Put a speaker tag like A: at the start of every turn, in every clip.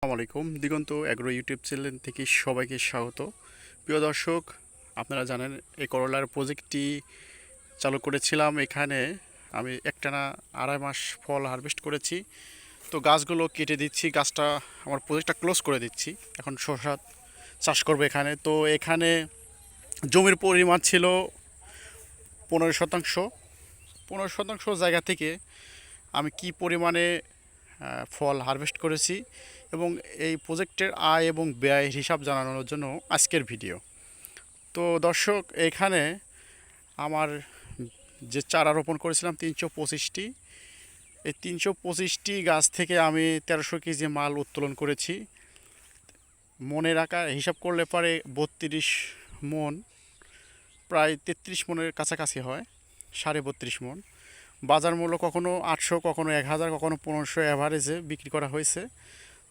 A: আসসালামু আলাইকুম। দিগন্ত agro YouTube channel থেকে সবাইকে স্বাগত। প্রিয় দর্শক, আপনারা জানেন এই করলার প্রজেক্টটি চালু করেছিলাম এখানে। আমি একটানা আড়াই মাস ফল হারভেস্ট করেছি। তো গাছগুলো কেটে দিচ্ছি, গাছটা, আমার প্রজেক্টটা ক্লোজ করে দিচ্ছি। এখন শসা চাষ করব এখানে। তো এখানে জমির পরিমাণ ছিল পনেরো শতাংশ। পনেরো শতাংশ জায়গা থেকে আমি কি পরিমাণে ফল হারভেস্ট করেছি এবং এই প্রজেক্টের আয় এবং ব্যয় হিসাব জানানোর জন্য আজকের ভিডিও। তো দর্শক, এখানে আমার যে চারা রোপণ করেছিলাম তিনশো পঁচিশটি। এই তিনশো পঁচিশটি গাছ থেকে আমি তেরোশো কেজি মাল উত্তোলন করেছি। মনে রাখা, হিসাব করলে পরে বত্রিশ মন, প্রায় তেত্রিশ মনের কাছাকাছি হয়, সাড়ে বত্রিশ মন। বাজার মূল্য কখনো আটশো, কখনো এক হাজার, কখনো পনেরোশো অ্যাভারেজে বিক্রি করা হয়েছে।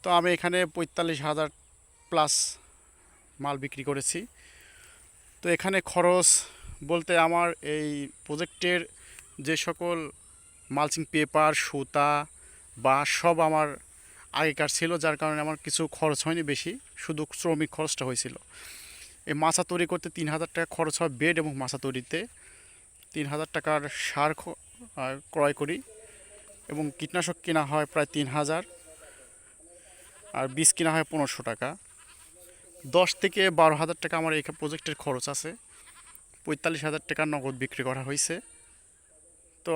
A: তো আমি এখানে পঁয়তাল্লিশ হাজার প্লাস মাল বিক্রি করেছি। তো এখানে খরচ বলতে আমার এই প্রজেক্টের যে সকল মালচিং পেপার সুতা বা সব আমার আগেকার ছিল, যার কারণে আমার কিছু খরচ হয়নি বেশি, শুধু শ্রমিক খরচটা হয়েছিল। এই মাছা তৈরি করতে তিন হাজার টাকা খরচ হয় বেড এবং মাছা তৈরিতে। তিন হাজার টাকার সার ক্রয় করি এবং কীটনাশক কেনা হয় প্রায় তিন হাজার আর বীজ কেনা হয় পনেরোশো টাকা। দশ থেকে বারো হাজার টাকা আমার এই প্রজেক্টের খরচ আছে। পঁয়তাল্লিশ হাজার টাকা নগদ বিক্রি করা হয়েছে। তো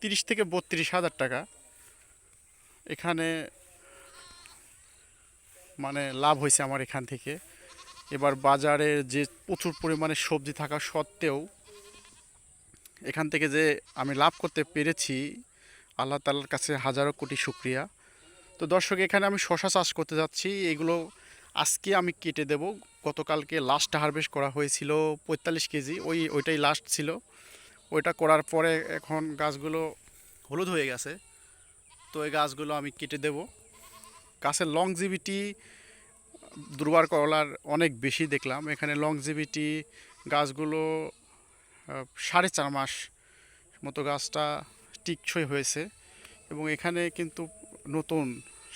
A: তিরিশ থেকে বত্রিশ হাজার টাকা এখানে মানে লাভ হয়েছে আমার এখান থেকে। এবার বাজারে যে প্রচুর পরিমাণে সবজি থাকা সত্ত্বেও এখান থেকে যে আমি লাভ করতে পেরেছি, আল্লাহ তালার কাছে হাজারো কোটি শুক্রিয়া। তো দর্শক, এখানে আমি শশা চাষ করতে যাচ্ছি। এগুলো আজকে আমি কেটে দেব। গতকালকে লাস্ট হারভেস্ট করা হয়েছিল পঁয়তাল্লিশ কেজি। ওই, ওইটাই লাস্ট ছিল। ওইটা করার পরে এখন গাছগুলো হলুদ হয়ে গেছে। তো এই গাছগুলো আমি কেটে দেব। গাছের লংজিভিটি দুর্বার করলার অনেক বেশি দেখলাম। এখানে লংজিভিটি গাছগুলো সাড়ে চার মাস মতো গাছটা টিকসই হয়েছে এবং এখানে কিন্তু নতুন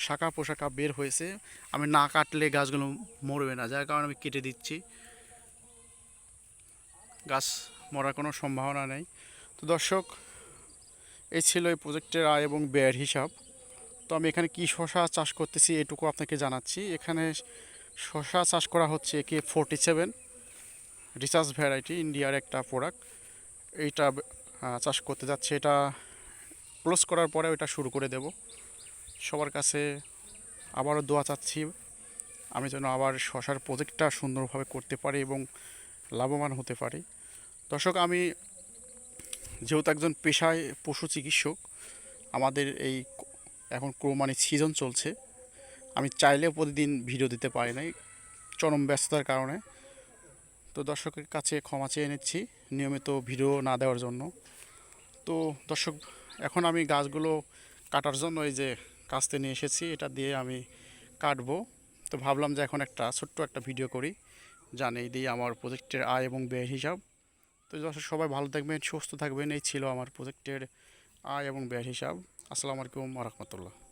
A: শাখা পোশাকা বের হয়েছে। আমি না কাটলে গাছগুলো মরবে না, যার কারণে আমি কেটে দিচ্ছি। গাছ মরার কোনো সম্ভাবনা নেই। তো দর্শক, এই ছিল এই প্রজেক্টের আয় এবং ব্যয়ের হিসাব। তো আমি এখানে কি শশা চাষ করতেছি এটুকু আপনাকে জানাচ্ছি। এখানে শশা চাষ করা হচ্ছে K forty seven research variety ইন্ডিয়ার একটা প্রোডাক্ট এইটা চাষ করতে যাচ্ছে। এটা ক্লোজ করার পরে ওইটা শুরু করে দেব। সবার কাছে আবারও দোয়া চাচ্ছি। আমি যেন আবার শশার প্রজেক্টটা সুন্দরভাবে করতে পারি এবং লাভবান হতে পারি। দর্শক, আমি যেহেতু একজন পেশায় পশু চিকিৎসক, আমাদের এই এখন কোরবানির সিজন চলছে। আমি চাইলেও প্রতিদিন ভিডিও দিতে পারি নাই। চরম ব্যস্ততার কারণে। তো দর্শকের কাছে ক্ষমা চেয়ে নিচ্ছি নিয়মিত ভিডিও না দেওয়ার জন্য। তো দর্শক, এখন আমি গাছগুলো কাটার জন্য এই যে কাস্তে নিয়ে এসেছি, এটা দিয়ে আমি কাটবো। তো ভাবলাম যে এখন একটা ছোট্ট একটা ভিডিও করি, জানিয়ে দিই আমার প্রজেক্টের আয় এবং ব্যয়ের হিসাব। তো দর্শক, সবাই ভালো থাকবেন, সুস্থ থাকবেন, এই ছিল আমার প্রজেক্টের আয় এবং ব্যয়ের হিসাব। আসসালামু আলাইকুম রহমতুল্লাহ।